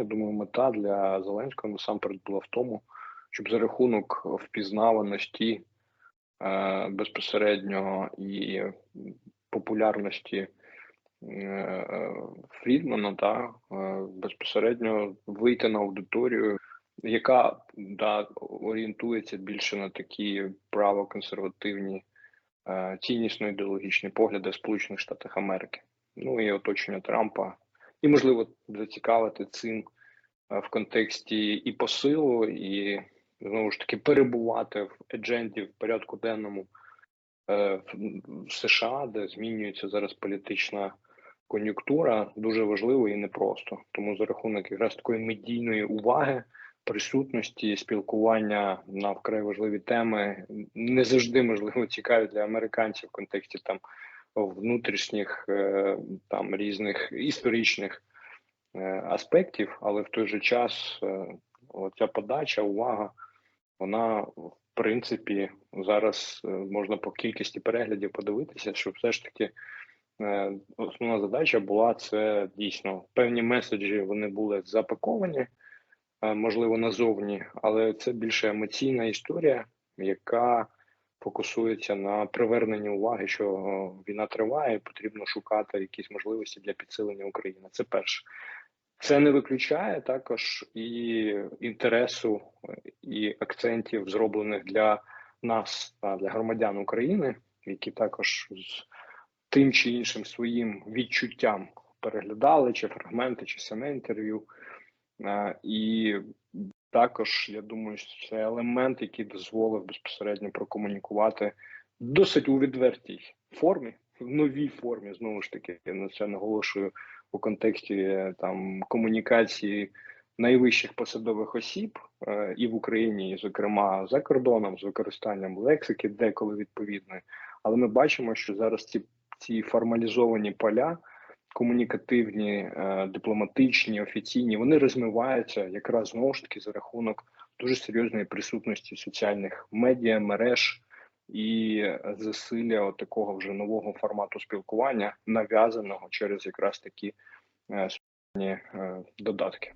Я думаю, мета для Зеленського насамперед була в тому, щоб за рахунок впізнаваності е, безпосередньо і популярності е, Фрідмана, та е, безпосередньо вийти на аудиторію, яка да, орієнтується більше на такі правоконсервативні е, ціннісно-ідеологічні погляди Сполучених Штатах Америки. Ну і оточення Трампа, і можливо зацікавити цим е, в контексті і посилу, і знову ж таки перебувати в едженді в порядку денному е, в в США, де змінюється зараз політична кон'юнктура, дуже важливо і непросто. Тому за рахунок якраз такої медійної уваги, присутності, спілкування на вкрай важливі теми не завжди можливо цікаві для американців в контексті там внутрішніх е, там різних історичних е, аспектів, але в той же час е, оця подача, увага, вона в принципі зараз можна по кількості переглядів подивитися, що все ж таки основна задача була це дійсно певні меседжі. Вони були запаковані, можливо, назовні, але це більше емоційна історія, яка фокусується на приверненні уваги, що е, війна триває, і потрібно шукати якісь можливості для підсилення України. Це перше. Це не виключає також і інтересу е, і акцентів, зроблених для нас для громадян України, які також з тим чи іншим своїм відчуттям переглядали чи фрагменти, чи саме інтерв'ю. Е, І також я думаю, що це елемент, який дозволив безпосередньо прокомунікувати досить у відвертій формі, в новій формі. Знову ж таки, я на це наголошую у контексті е, там комунікації найвищих посадових осіб е, і в Україні, і зокрема за кордоном, з використанням лексики, деколи відповідної. Але ми бачимо, що зараз ці, ці формалізовані поля. Комунікативні, е, дипломатичні, офіційні, вони розмиваються якраз знову ж таки за рахунок дуже серйозної присутності соціальних медіа, мереж і засилля такого вже нового формату спілкування, нав'язаного через якраз такі е, е, додатки.